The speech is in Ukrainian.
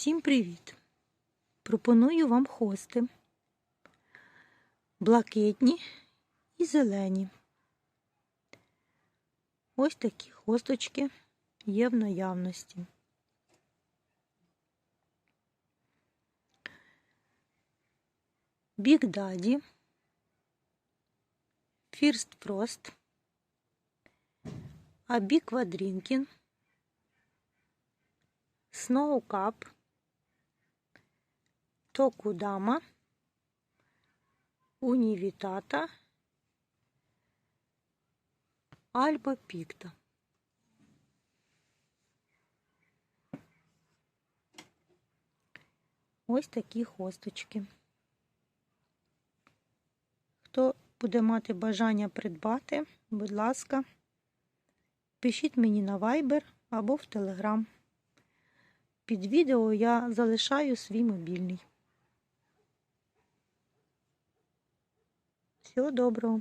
Всім привіт! Пропоную вам хости. Блакитні і зелені. Ось такі хосточки є в наявності. Big Daddy, First Frost, Квадрінкін, Snow Cup, Токудама, Унівітата, Альба Пікта. Ось такі хосточки. Хто буде мати бажання придбати, будь ласка, пишіть мені на Viber або в Telegram. Під відео я залишаю свій мобільний. Всього доброго!